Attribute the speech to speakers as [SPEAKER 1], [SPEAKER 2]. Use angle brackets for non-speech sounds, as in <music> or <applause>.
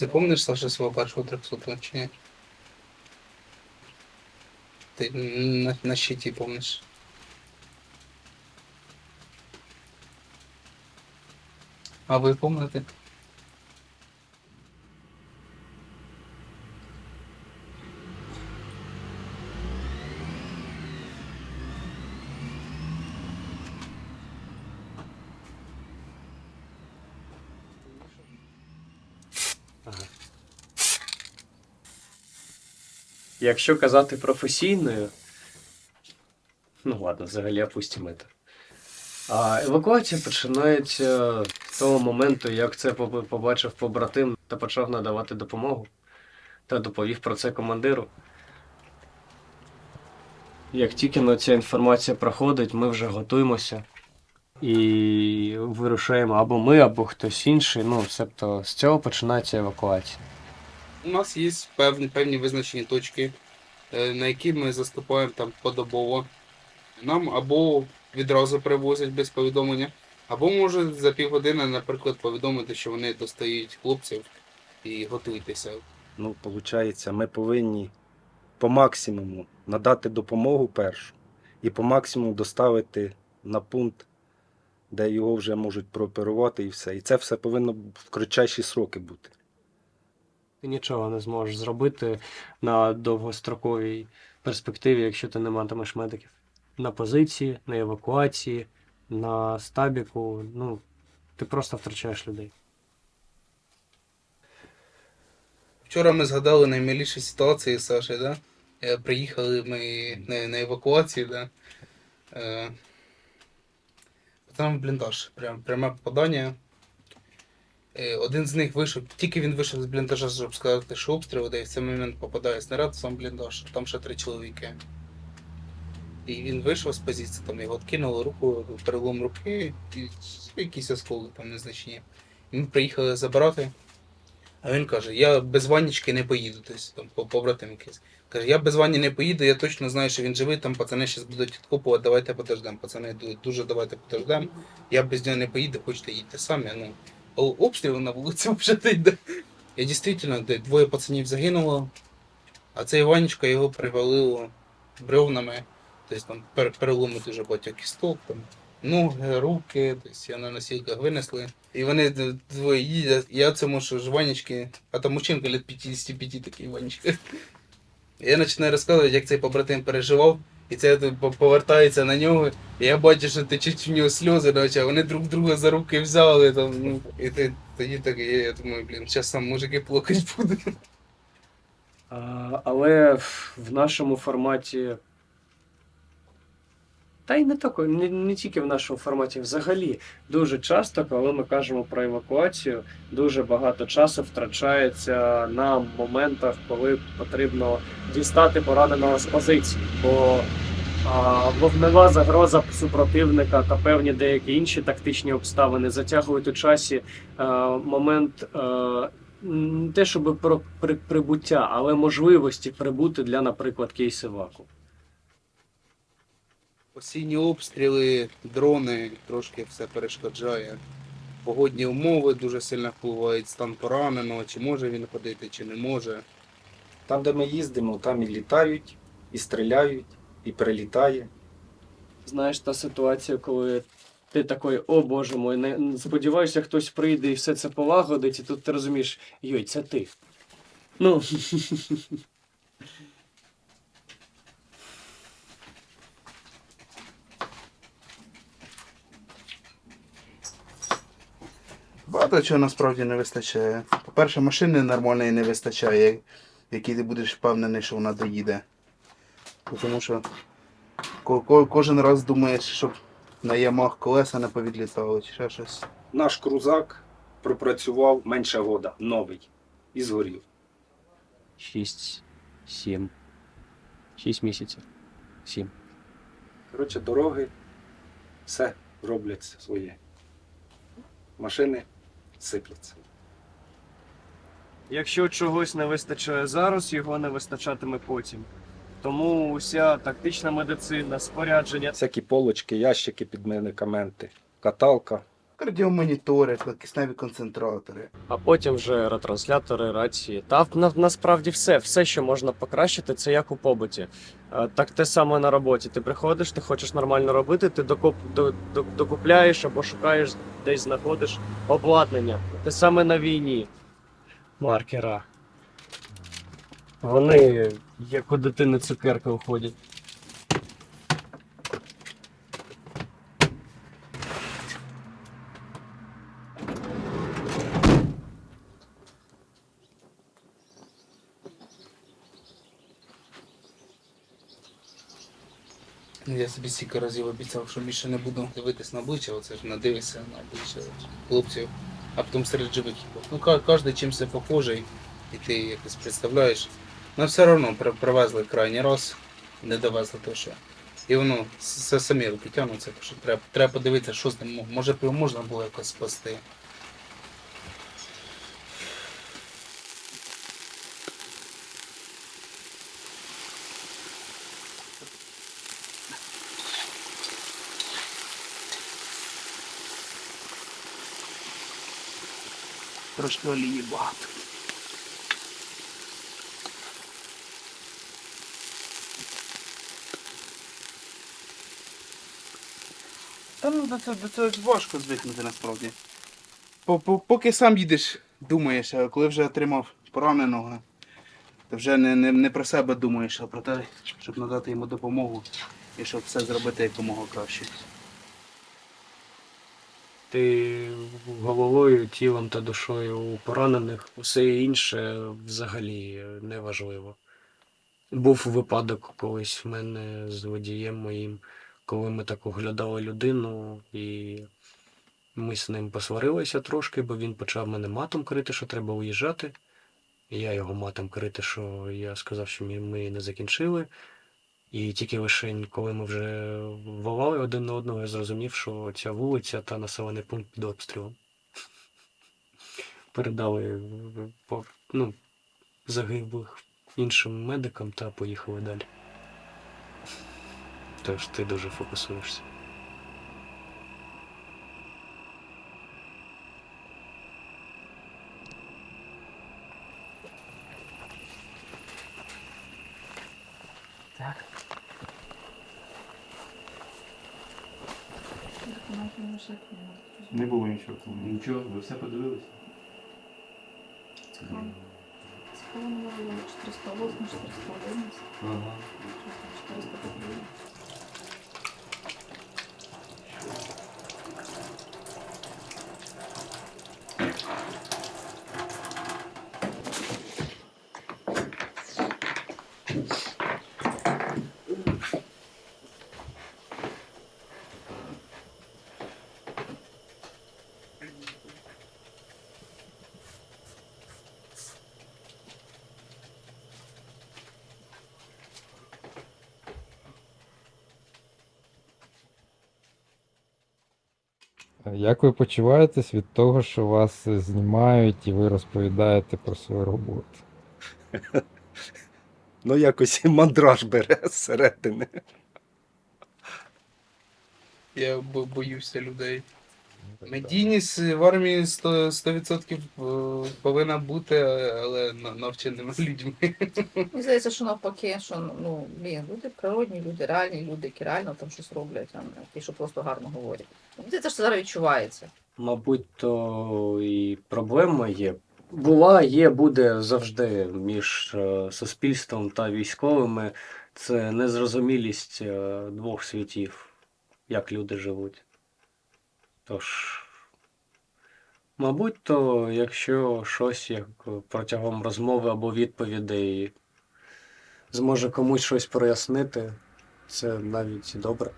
[SPEAKER 1] Ти пам'ятаєш, Саша, свого першого 300 чи ні? Ти на, на щиті помниш. А ви помните?
[SPEAKER 2] Якщо казати професійною, ну ладно, взагалі опустимо це. А евакуація починається з того моменту, як це побачив побратим та почав надавати допомогу та доповів про це командиру. Як тільки на ця інформація проходить, ми вже готуємося і вирушаємо або ми, або хтось інший. Ну, тобто з цього починається евакуація.
[SPEAKER 1] У нас є певні, певні визначені точки, е, на які ми заступаємо там подобово. Нам або відразу привозять без повідомлення, або можуть за півгодини, наприклад, повідомити, що вони достають хлопців і готуйтеся.
[SPEAKER 3] Ну, виходить, ми повинні по максимуму надати допомогу першу і по максимуму доставити на пункт, де його вже можуть прооперувати і все. І це все повинно в кратчайші сроки бути.
[SPEAKER 2] Ти нічого не зможеш зробити на довгостроковій перспективі, якщо ти не матимеш медиків. На позиції, на евакуації, на стабіку. Ну, ти просто втрачаєш людей.
[SPEAKER 1] Вчора ми згадали наймиліші ситуації з Саші, да? Е, Приїхали ми на, на евакуацію, да? Е, там бліндаж, прям, пряме попадання. Е, Один з них вийшов, тільки він вийшов з бліндажа, щоб сказати, що обстріл, де в цей момент попадає снаряд сам бліндаж, там ще три чоловіки. І він вийшов з позиції, там його откинуло руку, перелом руки, і якісь осколи там незначні. Ми приїхали забирати. А він каже, я без Ванечки не поїду, тобто там по- побратим якийсь. Каже, я без Вані не поїду, я точно знаю, що він живий, там пацани зараз будуть відкопувати, давайте подождемо. Пацани ду- дуже давайте подождемо. Я без нього не поїду, хочете їдьте самі. Ну, а обстріл на вулиці <laughs> вже не йде. Я дійсно, двоє пацанів загинуло, а цей Ванечка його привалило бревнами, тобто там пер- переломи дуже багато кісток, там, ноги, руки, тобто на носілках винесли. І вони двоє їдять, я цьому що ж Ванечки, а там мужчинка лет 55 такий Ванечка. <laughs> Я починаю розказувати, як цей побратим переживав, і це повертається на нього, і я бачу, що течуть в нього сльози на очах, вони друг друга за руки взяли, там, ну, і ти, тоді так, я, я думаю, блін, зараз сам мужики плакать будуть.
[SPEAKER 2] Але в нашому форматі. Та й не тако, не, не тільки в нашому форматі, взагалі дуже часто, коли ми кажемо про евакуацію, дуже багато часу втрачається на моментах, коли потрібно дістати пораненого з позиції. Бо а, вогнева загроза супротивника та певні деякі інші тактичні обставини затягують у часі е, момент е, не те, щоб про при, прибуття, але можливості прибути для, наприклад, кейсиваку.
[SPEAKER 1] Постійні обстріли, дрони, трошки все перешкоджає. Погодні умови дуже сильно впливають, стан пораненого, чи може він ходити, чи не може.
[SPEAKER 3] Там, де ми їздимо, там і літають, і стріляють, і прилітає.
[SPEAKER 2] Знаєш, та ситуація, коли ти такий, о боже мой, не сподіваюся, хтось прийде і все це полагодить, і тут ти розумієш, йой, це ти. Ну,
[SPEAKER 1] Багато чого насправді не вистачає. По-перше, машини нормальної не вистачає, в якій ти будеш впевнений, що вона доїде. Тому що ко- ко- кожен раз думаєш, щоб на ямах колеса не повідлітали чи ще щось.
[SPEAKER 3] Наш крузак пропрацював менше года, новий, і згорів.
[SPEAKER 2] 6, 7, 6 місяців. 7.
[SPEAKER 3] Коротше, дороги все роблять своє. Машини сипляться.
[SPEAKER 2] Якщо чогось не вистачає зараз, його не вистачатиме потім. Тому уся тактична медицина, спорядження
[SPEAKER 3] Всякі полочки, ящики під медикаменти, каталка.
[SPEAKER 1] Кардіомонітори, кисневі концентратори.
[SPEAKER 2] а потім вже ретранслятори, рації. Та на, насправді все, все, що можна покращити, це як у побуті. Е, Так те саме на роботі. Ти приходиш, ти хочеш нормально робити, ти докуп, до, до, докупляєш або шукаєш, десь знаходиш обладнання. Те саме на війні. Маркера. Вони як у дитини цукерки уходять.
[SPEAKER 1] Ну, Я собі стільки разів обіцяв, що більше не буду дивитись на обличчя, оце ж надивишся на обличчя хлопців, а потім серед живих їх. Ну, ка- кожен чимся похожий, і ти якось представляєш. Ну все одно привезли крайній раз, не довезли то, що. І воно все самі то що треба, треба подивитися, що з ним може можна було якось спасти. Трошки олії багато. Та ну до цього, до цього важко звикнути насправді. По- по- Поки сам їдеш, думаєш, а коли вже отримав пораненого, то вже не, не, не про себе думаєш, а про те, щоб надати йому допомогу і щоб все зробити якомога краще.
[SPEAKER 2] Ти головою, тілом та душою у поранених, усе інше взагалі неважливо. Був випадок колись в мене з водієм моїм, коли ми так оглядали людину, і ми з ним посварилися трошки, бо він почав мене матом крити, що треба уїжджати. Я його матом крити, що я сказав, що ми не закінчили. І тільки лише коли ми вже волали один на одного, я зрозумів, що ця вулиця та населений пункт під обстрілом. Передали ну, загиблих іншим медикам та поїхали далі. Тож ти дуже фокусуєшся.
[SPEAKER 4] Не було нічого. Нічого, ви все подивилися?
[SPEAKER 5] Сховано було 408, 411,
[SPEAKER 4] Ага.
[SPEAKER 5] 405.
[SPEAKER 6] Як ви почуваєтесь від того, що вас знімають і ви розповідаєте про свою роботу? <laughs>
[SPEAKER 3] Ну, якось мандраж бере зсередини.
[SPEAKER 1] Я бо- боюся людей. Медійність в армії 100%, 100% е, повинна бути, але навченими <laughs> людьми.
[SPEAKER 5] Мені здається, що навпаки, що ну, блін, люди природні, люди, реальні люди, які реально там щось роблять, а не ті, що просто гарно говорять. Мені здається, що зараз відчувається.
[SPEAKER 2] Мабуть, то і проблема є. Була, є, буде завжди між е, суспільством та військовими. Це незрозумілість е, двох світів, як люди живуть. Тож, мабуть, то якщо щось як протягом розмови або відповідей зможе комусь щось прояснити, це навіть добре.